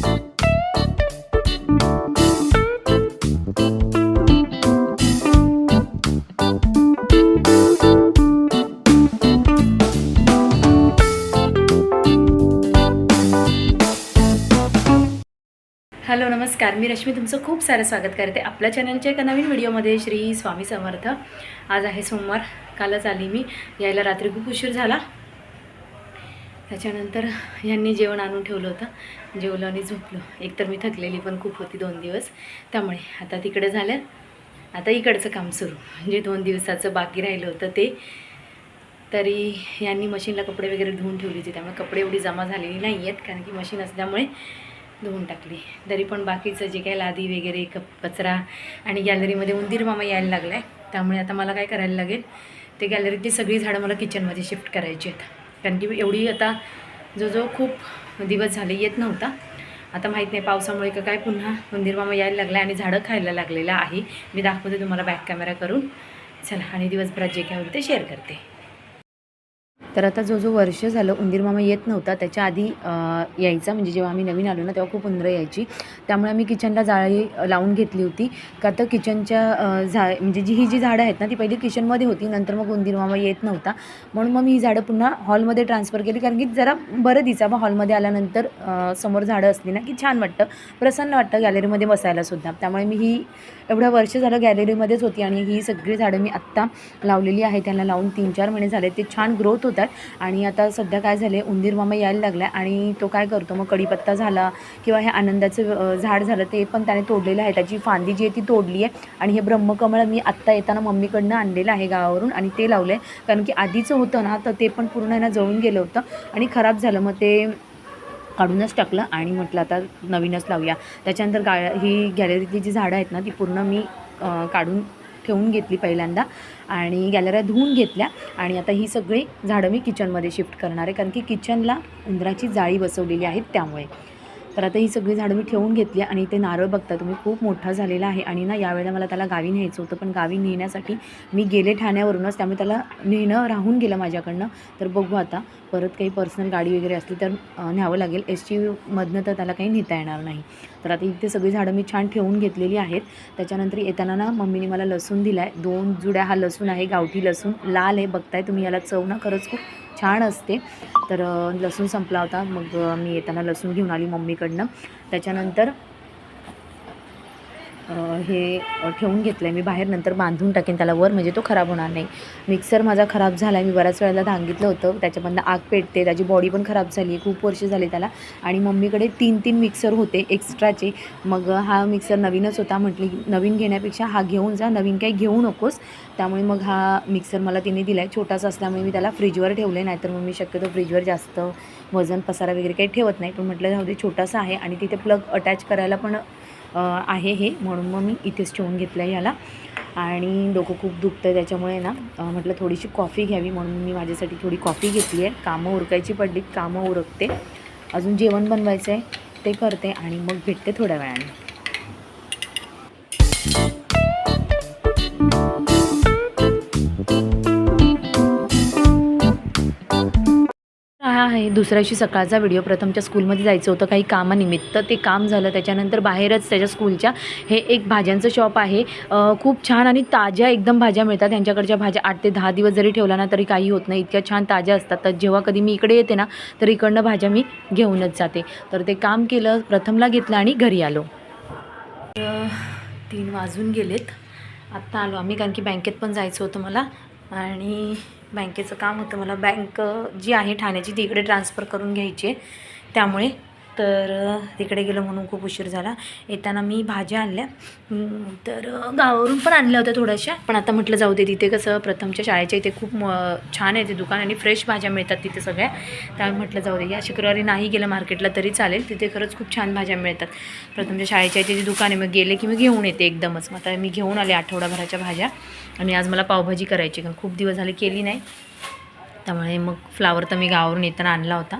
Hello नमस्कार. मी रश्मी तुमचं खूप सारं स्वागत करते आपल्या चॅनलच्या एका नवीन व्हिडिओमध्ये श्री स्वामी समर्थ. आज आहे सोमवार. कालच आली मी. यायला रात्री खूप उशीर झाला. त्याच्यानंतर यांनी जेवण आणून ठेवलं होतं. जेवलं आणि झोपलो. एकतर मी थकलेली पण खूप होती दोन दिवस. त्यामुळे आता तिकडे झालं. आता इकडचं काम सुरू. म्हणजे दोन दिवसाचं बाकी राहिलं होतं ते. तरी यांनी मशीनला कपडे वगैरे धुवून ठेवली होती. त्यामुळे कपडे एवढी जमा झालेली नाही आहेत कारण की मशीन असल्यामुळे धुवून टाकली. तरी पण बाकीचं जे काही लादी वगैरे कप कचरा आणि गॅलरीमध्ये उंदीर मामा यायला लागला आहे त्यामुळे आता मला काय करायला लागेल? ते गॅलरीतली सगळी झाडं मला किचनमध्ये शिफ्ट करायची आहेत. कारण की एवढी आता जो जो खूप दिवस झाले येत नव्हता. आता माहीत नाही पावसामुळे का काय पुन्हा उंदीर मामा यायला लागला आणि झाडं खायला लागलेलं आहे. मी दाखवते तुम्हाला बॅक कॅमेरा करून. चला आणि दिवसभरात जे काय होईल ते शेअर करते. तर आता जो जो वर्ष झालं उंदीर मामा येत नव्हता त्याच्या आधी यायचा. म्हणजे जेव्हा आम्ही नवीन आलो ना तेव्हा खूप उंदरं यायची. त्यामुळे आम्ही किचनला जाळी लावून घेतली होती. का तर किचनच्या झा म्हणजे जी ही जी झाडं आहेत ना ती पहिली किचनमध्ये होती. नंतर मग उंदीर मामा येत नव्हता. म्हणून मग मी ही झाडं पुन्हा हॉलमध्ये ट्रान्सफर केली. कारण की जरा बरं दिसावं मग हॉलमध्ये आल्यानंतर समोर झाडं असली ना की छान वाटतं. प्रसन्न वाटतं गॅलरीमध्ये बसायला सुद्धा. त्यामुळे मी ही एवढं वर्ष झालं गॅलरीमध्येच होती. आणि ही सगळी झाडं मी आत्ता लावलेली आहे. त्यांना लावून तीन चार महिने झाले. ते छान ग्रोथ होतात. आणि आता सध्या काय झाले उंदीर मामा यायला लागला आणि तो काय करतो मग कढीपत्ता झाला किंवा हे आनंदाचं झाड झालं ते पण त्याने तोडलेलं आहे. त्याची फांदी जी आहे ती तोडली आहे आणि हे ब्रह्मकमळ मी आत्ता येताना मम्मीकडनं आणलेलं आहे गावावरून आणि ते लावलं आहे कारण की आधीचं होतं ना तर ते पण पूर्ण आहे ना जळून गेलं होतं आणि खराब झालं. मग ते काढूनच टाकलं आणि म्हटलं आता नवीनच लावूया. त्याच्यानंतर गा ही गॅलरीतली जी झाडं आहेत ना ती पूर्ण मी काढून ठेवून घेतली पहिल्यांदा. आणि गॅलऱ्या धुवून घेतल्या. आणि आता ही सगळी झाडं मी किचनमध्ये शिफ्ट करणार आहे. कारण की किचनला उंदराची जाळी बसवलेली आहेत त्यामुळे. तर आता ही सगळी झाडं मी ठेवून घेतली आणि ते नारळ बघता तुम्ही खूप मोठा झालेला आहे आणि ना यावेळेला मला त्याला गावी न्यायचं होतं पण गावी नेण्यासाठी मी गेले ठाण्यावरूनच त्यामुळे त्याला नेणं राहून गेलं माझ्याकडनं. तर बघू आता परत काही पर्सनल गाडी वगैरे असली तर न्यावं लागेल. एस टी मधनं तर त्याला काही नेता येणार नाही. तर आता इथे सगळी झाडं मी छान ठेवून घेतलेली आहेत. त्याच्यानंतर येताना ना मम्मीने मला लसूण दिला आहे दोन जुड्या हा लसूण आहे गावठी लसूण. लाल आहे बघताय तुम्ही याला चव ना खरंच खूप छान असते. तर लसूण संपला होता. मग मी येताना लसूण घेऊन आली मम्मीकडनं. त्याच्यानंतर हे ठेवून घेतलं आहे मी बाहेर नंतर बांधून टाकेन त्याला वर म्हणजे तो खराब होणार नाही. मिक्सर माझा खराब झाला आहे मी बऱ्याच वेळेला सांगितलं होतं. त्याच्यामधनं आग पेटते. त्याची बॉडी पण खराब झाली आहे खूप वर्ष झाले त्याला. आणि मम्मीकडे तीन तीन मिक्सर होते एक्स्ट्राचे मग हा मिक्सर नवीनच होता. म्हटली नवीन घेण्यापेक्षा हा घेऊन जा. नवीन काही घेऊ नकोस. त्यामुळे मग हा मिक्सर मला तिने दिला आहे छोटासा असल्यामुळे मी त्याला फ्रीजवर ठेवले नाहीतर मग मी शक्यतो फ्रीजवर जास्त वजन पसारा वगैरे काही ठेवत नाही. पण म्हटलं जाऊ दे छोटासा आहे. आणि तिथे प्लग अटॅच करायला पण आहे हे. म्हणून मग मी इथेच ठेवून घेतलं आहे ह्याला आणि डोकं खूप दुखतं आहे त्याच्यामुळे ना म्हटलं थोडीशी कॉफी घ्यावी म्हणून मी माझ्यासाठी थोडी कॉफी घेतली आहे कामं उरकायची पडली कामं उरकते. अजून जेवण बनवायचं आहे ते करते आणि मग भेटते थोड्या वेळाने. आहे. दुसऱ्याशी सकाळचा व्हिडिओ प्रथमच्या स्कूलमध्ये जायचं होतं काही कामानिमित्त. ते काम झालं. त्याच्यानंतर बाहेरच त्याच्या स्कूलच्या हे एक भाज्यांचं शॉप आहे. खूप छान आणि ताज्या एकदम भाज्या मिळतात. त्यांच्याकडच्या भाज्या आठ ते दहा दिवस जरी ठेवला ना तरी काही होत नाही. इतक्या छान ताज्या असतात. तर जेव्हा कधी मी इकडे येते ना तर इकडनं भाज्या मी घेऊनच जाते. तर ते काम केलं प्रथमला घेतलं आणि घरी आलो. तीन वाजून गेलेत. आत्ता आलो आम्ही कारण की बँकेत पण जायचं होतं मला. आणि बँकेचं काम होतं. मला बँक जी आहे ठाण्याची तिकडे ट्रान्सफर करून घ्यायची आहे. त्यामुळे तर तिकडे गेलो म्हणून खूप उशीर झाला. येताना मी भाज्या आणल्या. तर गावावरून पण आणल्या होत्या थोड्याशा. पण आता म्हटलं जाऊ दे तिथे कसं प्रथमच्या शाळेच्या इथे खूप म छान आहे ते दुकान आणि फ्रेश भाज्या मिळतात तिथे सगळ्या. त्यामुळे म्हटलं जाऊ दे या शुक्रवारी नाही गेलं मार्केटला तरी चालेल. तिथे खरंच खूप छान भाज्या मिळतात. प्रथमच्या शाळेच्या इथे जे दुकान आहे मग गेले की मी घेऊन येते एकदमच. मग आता मी घेऊन आले आठवडाभराच्या भाज्या. आणि आज मला पावभाजी करायची कारण खूप दिवस झाले केली नाही. त्यामुळे मग फ्लावर तर मी गावावरून येताना आणला होता.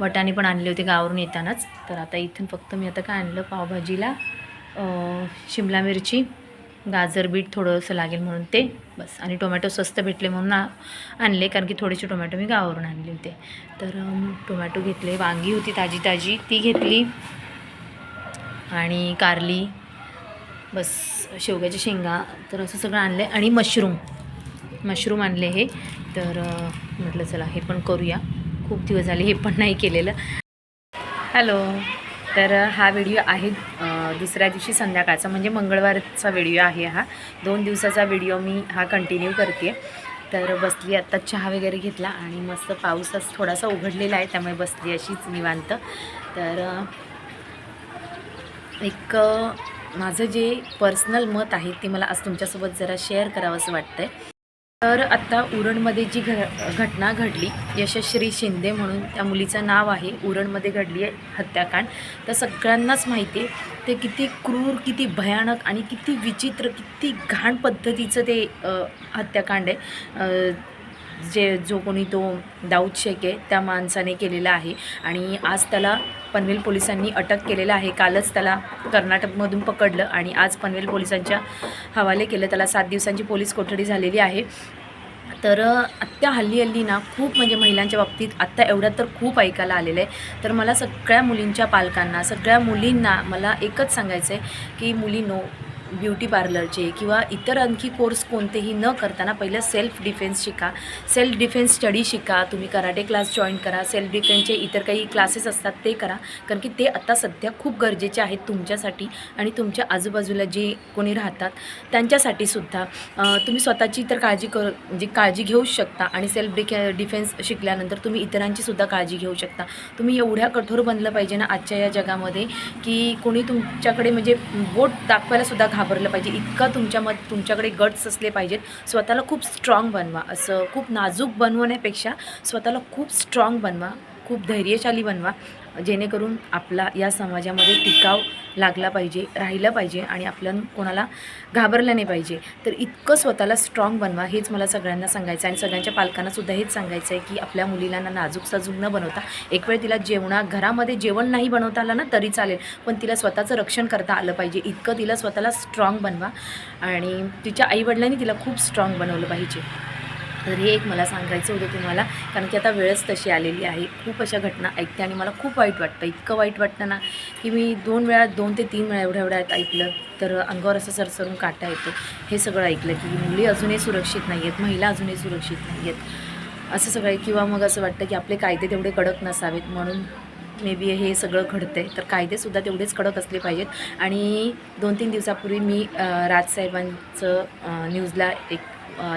वटाणे पण आणले होते गावावरून येतानाच. तर आता इथून फक्त मी आता काय आणलं? पावभाजीला शिमला मिरची गाजर बीट थोडंसं लागेल म्हणून ते. बस. आणि टोमॅटो स्वस्त भेटले म्हणून आणले कारण की थोडेसे टोमॅटो मी गावावरून आणले होते. तर टोमॅटो घेतले. वांगी होती ताजी ताजी. ती घेतली. आणि कारली. बस. शेवग्याच्या शेंगा. तर असं सगळं आणलं. आहे आणि मशरूम. मशरूम आणले हे. तर म्हटलं चला हे पण करूया. खूप दिवस झाले हे पण नाही केलेलं. हॅलो तर हा व्हिडिओ आहे दुसऱ्या दिवशी संध्याकाळचा म्हणजे मंगळवारचा व्हिडिओ आहे हा. दोन दिवसाचा व्हिडिओ मी हा कंटिन्यू करते. तर बसली आत्ता चहा वगैरे घेतला आणि मस्त पाऊस थोडासा उघडलेला आहे त्यामुळे बसली अशीच निवांत. तर एक माझं जे पर्सनल मत आहे ते मला आज तुमच्यासोबत जरा शेअर करावं असं वाटतं आहे तर आत्ता उरणमध्ये जी घ घटना घडली यशश्री शिंदे म्हणून त्या मुलीचं नाव आहे उरणमध्ये घडली आहे हत्याकांड. तर सगळ्यांनाच माहिती आहे ते किती क्रूर किती भयानक आणि किती विचित्र किती घाण पद्धतीचं ते हत्याकांड आहे. जे जो कोणी तो दाऊद शेख आहे त्या माणसाने केलेला आहे. आणि आज त्याला पनवेल पोलिसांनी अटक केलेलं आहे. कालच त्याला कर्नाटकमधून पकडलं आणि आज पनवेल पोलिसांच्या हवाले केलं. त्याला सात दिवसांची पोलीस कोठडी झालेली आहे. तर आत्ता हल्ली हल्ली ना खूप म्हणजे महिलांच्या बाबतीत आत्ता एवढ्यात तर खूप ऐकायला आलेलं आहे. तर मला सगळ्या मुलींच्या पालकांना सगळ्या मुलींना मला एकच सांगायचं आहे की मुलींनो ब्युटी पार्लरचे किंवा इतर आणखी कोर्स कोणतेही न करताना पहिलं सेल्फ डिफेन्स शिका. सेल्फ डिफेन्स स्टडी शिका. तुम्ही कराटे क्लास जॉईन करा. सेल्फ डिफेन्सचे इतर काही क्लासेस असतात ते करा. कारण की ते आता सध्या खूप गरजेचे आहेत तुमच्यासाठी आणि तुमच्या आजूबाजूला जे कोणी राहतात त्यांच्यासाठी सुद्धा. तुम्ही स्वतःची तर काळजी कर म्हणजे काळजी घेऊच शकता आणि सेल्फ डिके डिफेन्स शिकल्यानंतर तुम्ही इतरांची सुद्धा काळजी घेऊ शकता. तुम्ही एवढ्या कठोर बनलं पाहिजे ना आजच्या या जगामध्ये की कोणी तुमच्याकडे म्हणजे बोट दाखवायला सुद्धा घाबरलं पाहिजे. इतका तुमच्या मत तुमच्याकडे गट्स असले पाहिजेत. स्वतःला खूप स्ट्रॉंग बनवा. असं खूप नाजूक बनवण्यापेक्षा स्वतःला खूप स्ट्रॉंग बनवा. खूप धैर्यशाली बनवा. जेणेकरून आपला या समाजामध्ये टिकाव लागला पाहिजे राहिलं पाहिजे आणि आपल्या कोणाला घाबरलं नाही पाहिजे. तर इतकं स्वतःला स्ट्रॉंग बनवा हेच मला सगळ्यांना सांगायचं आहे आणि सगळ्यांच्या पालकांनासुद्धा हेच सांगायचं आहे की आपल्या मुलीला ना नाजूक साजूक न बनवता एक वेळ तिला जेवणा घरामध्ये जेवण नाही बनवता आलं ना तरी चालेल पण तिला स्वतःचं रक्षण करता आलं पाहिजे. इतकं तिला स्वतःला स्ट्रॉंग बनवा आणि तिच्या आईवडिलांनी तिला खूप स्ट्रॉंग बनवलं पाहिजे. तर हे एक मला सांगायचं होतं तुम्हाला कारण की आता वेळच तशी आलेली आहे. खूप अशा घटना ऐकते आणि मला खूप वाईट वाटतं. इतकं वाईट वाटतं ना की मी दोन वेळा दोन ते तीन वेळा एवढ्या वेळात ऐकलं तर अंगावर असं सरसरून काटा येतो. हे सगळं ऐकलं की मुली अजूनही सुरक्षित नाही आहेत महिला अजूनही सुरक्षित नाही आहेत. असं सगळं किंवा मग असं वाटतं की आपले कायदे तेवढे कडक नसावेत. म्हणून मे बी हे सगळं घडतं आहे तर कायदेसुद्धा तेवढेच कडक असले पाहिजेत. आणि दोन तीन दिवसापूर्वी मी राजसाहेबांचं न्यूजला एक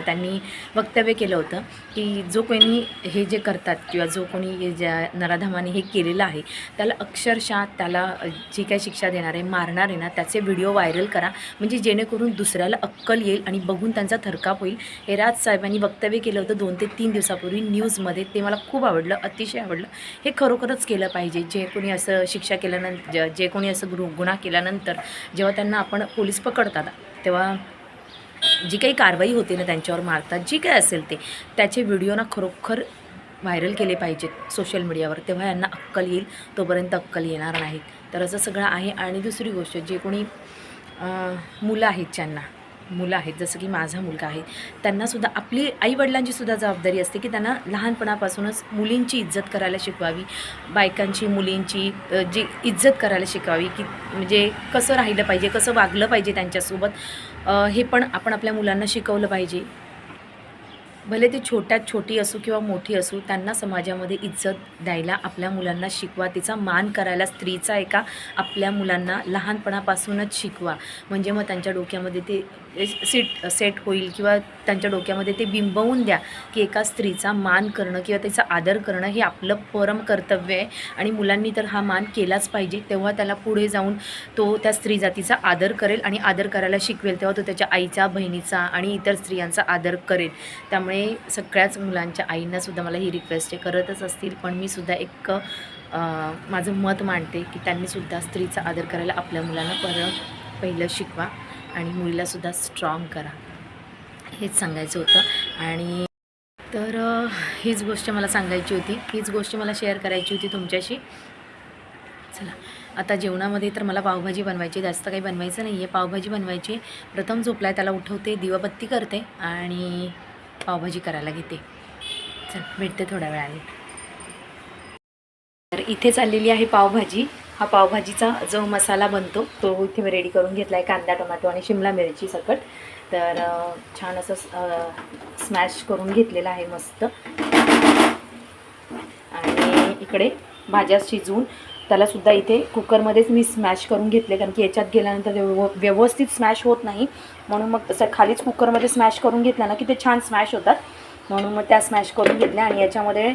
त्यांनी वक्तव्य केलं होतं की जो कोणी हे जे करतात किंवा जो कोणी हे ज्या नराधमाने हे केलेलं आहे त्याला अक्षरशः त्याला जी काही शिक्षा देणार आहे मारणार आहे ना त्याचे व्हिडिओ व्हायरल करा. म्हणजे जेणेकरून दुसऱ्याला अक्कल येईल आणि बघून त्यांचा थरकाप होईल. हे राज साहेबांनी वक्तव्य केलं होतं दोन ते तीन दिवसापूर्वी न्यूजमध्ये. ते मला खूप आवडलं अतिशय आवडलं. हे खरोखरच केलं पाहिजे. जे कोणी असं शिक्षा केल्यानंतर जे- जे कोणी असं गुरु गुन्हा केल्यानंतर जेव्हा त्यांना आपण पोलीस पकडतात तेव्हा जी काही कारवाई होते ना त्यांच्यावर मारतात जी काही असेल ते त्याचे व्हिडिओ ना खरोखर व्हायरल केले पाहिजेत सोशल मीडियावर. तेव्हा यांना अक्कल येईल तोपर्यंत अक्कल येणार नाहीत. तर असं सगळं आहे. आणि दुसरी गोष्ट जे कोणी मुलं आहेत ज्यांना मुलं आहेत जसं की माझा मुलगा आहे त्यांनासुद्धा आपली आईवडिलांची सुद्धा जबाबदारी असते की त्यांना लहानपणापासूनच मुलींची इज्जत करायला शिकवावी. बायकांची मुलींची जी इज्जत करायला शिकवावी की म्हणजे कसं राहिलं पाहिजे कसं वागलं पाहिजे त्यांच्यासोबत. हे पण आपण आपल्या मुलांना शिकवलं पाहिजे. भले ते छोट्यात छोटी असू किंवा मोठी असू त्यांना समाजामध्ये इज्जत द्यायला आपल्या मुलांना शिकवा. तिचा मान करायला स्त्रीचा एका आपल्या मुलांना लहानपणापासूनच शिकवा. म्हणजे मग त्यांच्या डोक्यामध्ये ते सीट सेट होईल किंवा त्यांच्या डोक्यामध्ये ते बिंबवून द्या की एका स्त्रीचा मान करणं किंवा तिचा आदर करणं हे आपलं परम कर्तव्य आहे. आणि मुलांनी तर हा मान केलाच पाहिजे. तेव्हा त्याला पुढे जाऊन तो त्या स्त्री जातीचा आदर करेल आणि आदर करायला शिकवेल. तेव्हा तो त्याच्या आईचा बहिणीचा आणि इतर स्त्रियांचा आदर करेल. त्यामुळे सगळ्याच मुलांच्या आईंना सुद्धा मला ही रिक्वेस्ट आहे. करतच असतील पण मी सुद्धा एक माझं मत मांडते की त्यांनीसुद्धा स्त्रीचा आदर करायला आपल्या मुलांना परत पहिलं शिकवा आणि मुलीलासुद्धा स्ट्रॉंग करा. हेच सांगायचं होतं. आणि तर हीच गोष्ट मला सांगायची होती. हीच गोष्ट मला शेअर करायची होती तुमच्याशी. चला आता जेवणामध्ये तर मला पावभाजी बनवायची जास्त काही बनवायचं नाही आहे पावभाजी बनवायची आहे. प्रथम झोपलाय त्याला उठवते दिवाबत्ती करते आणि पावभाजी करायला घेते. चल भेटते थोड्या वेळाने. तर इथे चाललेली आहे पावभाजी. हा पावभाजीचा जो मसाला बनतो तो इथे मी रेडी करून घेतला आहे कांदा टोमॅटो आणि शिमला मिरची सकट. तर छान असं स्मॅश करून घेतलेला आहे मस्त. आणि इकडे भाज्या शिजवून त्यालासुद्धा इथे कुकरमध्येच मी स्मॅश करून घेतले कारण की याच्यात गेल्यानंतर व्यव व्यवस्थित स्मॅश होत नाही. म्हणून मग तसं खालीच कुकरमध्ये स्मॅश करून घेतला ना की ते छान स्मॅश होतात. म्हणून मग त्या स्मॅश करून घेतल्या आणि याच्यामध्ये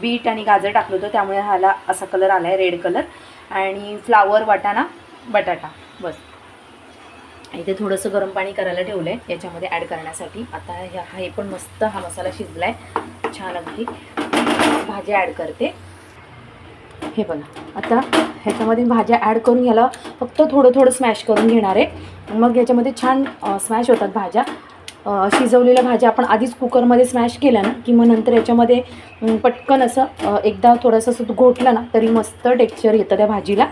बीट आणि गाजर टाकलं होतं. त्यामुळे ह्याला असा कलर आला आहे रेड कलर आणि फ्लावर वाटाणा बटाटा. बस. इथे थोडंसं गरम पाणी करायला ठेवलं आहे याच्यामध्ये ॲड करण्यासाठी. आता ह्या हे पण मस्त हा मसाला शिजला आहे छान अगदी भाजी ॲड करते. हे बघा. आता ह्याच्यामध्ये भाज्या ॲड करून याला फक्त थोडं थोडं स्मॅश करून घेणार आहे. मग याच्यामध्ये छान स्मॅश होतात भाज्या. शिजवलेल्या भाज्या आपण आधीच कुकरमध्ये स्मॅश केल्या ना की मग नंतर याच्यामध्ये पटकन असं एकदा थोडंसं असं घोटलं ना तरी मस्त टेक्स्चर येतं त्या भाजीला.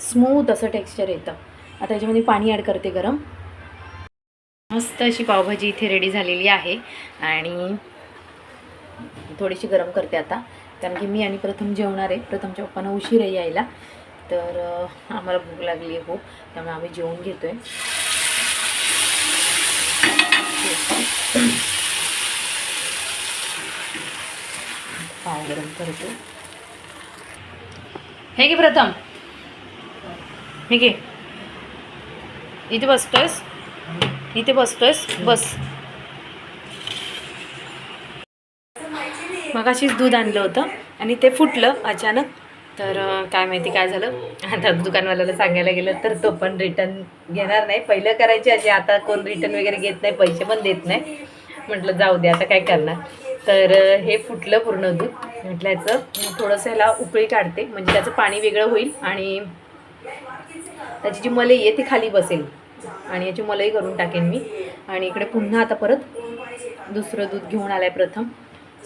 स्मूथ असं टेक्स्चर येतं. आता याच्यामध्ये पाणी ॲड करते गरम. मस्त अशी पावभाजी इथे रेडी झालेली आहे. आणि थोडीशी गरम करते आता. कारण की मी आणि प्रथम जेवणार आहे. प्रथमच्या पप्पांना उशीर आहे यायला. तर आम्हाला भूक लागली आहे खूप. त्यामुळे आम्ही जेवून घेतोय. पाव गरम करतो. हे की प्रथम. हे की इथे बसतोयस? इथे बसतोयस? बस. मगाशीच दूध आणलं होतं आणि ते फुटलं अचानक. तर काय माहिती काय झालं? आता दुकानवाल्याला सांगायला गेलं तर तो पण रिटर्न घेणार नाही. पहिलं करायचे असे आता कोण रिटर्न वगैरे घेत नाही पैसे पण देत नाही. म्हटलं जाऊ दे आता काय करणार? तर हे फुटलं पूर्ण दूध. म्हटलं याचं थोडंसं ह्याला उकळी काढते. म्हणजे त्याचं पाणी वेगळं होईल आणि त्याची जी मलई आहे ती खाली बसेल. आणि याची मलई करून टाकेन मी. आणि इकडे पुन्हा आता परत दुसरं दूध घेऊन आलं आहे प्रथम.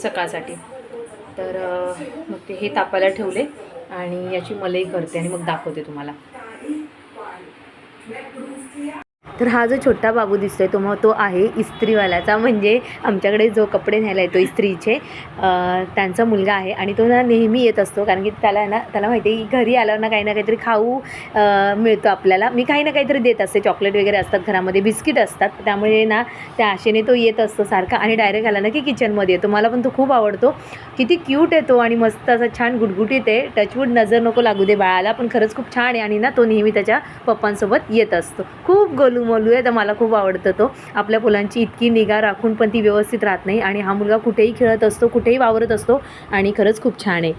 सकाळसाठी. तर मग ते हे तापायला ठेवले आणि याची मलई करते आणि मग दाखवते तुम्हाला. तर हा जो छोटा बाबू दिसतोय तो मग तो आहे इस्त्रीवाल्याचा. म्हणजे आमच्याकडे जो कपडे न्यायला येतो इस्त्रीचे त्यांचा मुलगा आहे आणि तो ना नेहमी येत असतो. कारण की त्याला ना त्याला माहिती आहे की घरी आल्यावर ना काही ना काहीतरी खाऊ मिळतो आपल्याला. मी काही ना काहीतरी देत असते. चॉकलेट वगैरे असतात घरामध्ये बिस्किट असतात. त्यामुळे ना त्या आशेने तो येत असतो सारखा आणि डायरेक्ट आला ना की किचनमध्ये येतो. मला पण तो खूप आवडतो. किती क्यूट येतो आणि मस्त असा छान गुटगुटीत आहे. टचवूड नजर नको लागू दे बाळाला. पण खरंच खूप छान आहे आणि ना तो नेहमी त्याच्या पप्पांसोबत येत असतो. खूप गोलू मोलू आहे तर मला खूप आवडतं तो. आपल्या मुलांची इतकी निगा राखून पण ती व्यवस्थित राहत नाही आणि हा मुलगा कुठेही खेळत असतो कुठेही वावरत असतो आणि खरंच खूप छान आहे.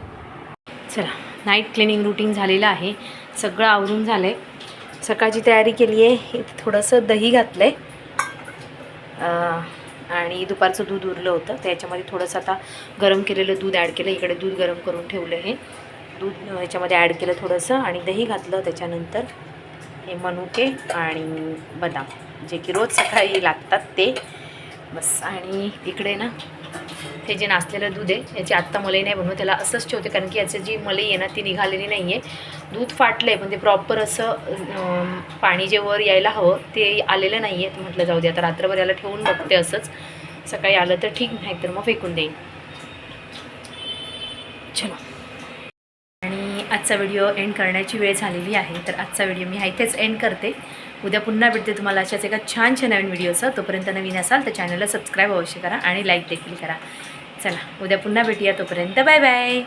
चला नाईट क्लिनिंग रुटीन झालेलं आहे. सगळं आवरून झालं आहे सकाळची तयारी केली आहे. इथे थोडंसं दही घातलं आहे आणि दुपारचं दूध उरलं होतं. त्याच्यामध्ये थोडंसं आता गरम केलेलं दूध ॲड केलं. इकडे दूध गरम करून ठेवलं हे दूध याच्यामध्ये ॲड केलं थोडंसं आणि दही घातलं त्याच्यानंतर हे मनुके आणि बदाम जे की रोज सकाळी लागतात ते. बस आणि इकडे ना हे जे नाचलेलं दूध आहे याची आत्ता मलई नाही बनवत त्याला असंच ठेवते कारण की याची जी मलई आहे ना ती निघालेली नाही आहे दूध फाटलं आहे पण ते प्रॉपर असं पाणी जे वर यायला हवं ते आलेलं नाही आहे म्हटलं जाऊ दे आता रात्रभर याला ठेवून बघते असंच. सकाळी आलं तर ठीक नाही तर मग फेकून देईन. चलो. आजचा व्हिडिओ एंड करण्याची वेळ झालेली आहे. तर आजचा व्हिडिओ मी इथेच एंड करते. उद्या पुन्हा भेटते तुम्हाला अशाच एका छानशा नवीन व्हिडिओचा. तोपर्यंत नवीन असाल तर चॅनलला सबस्क्राईब अवश्य करा आणि लाईक देखील करा. चला उद्या पुन्हा भेटूया. तोपर्यंत बाय बाय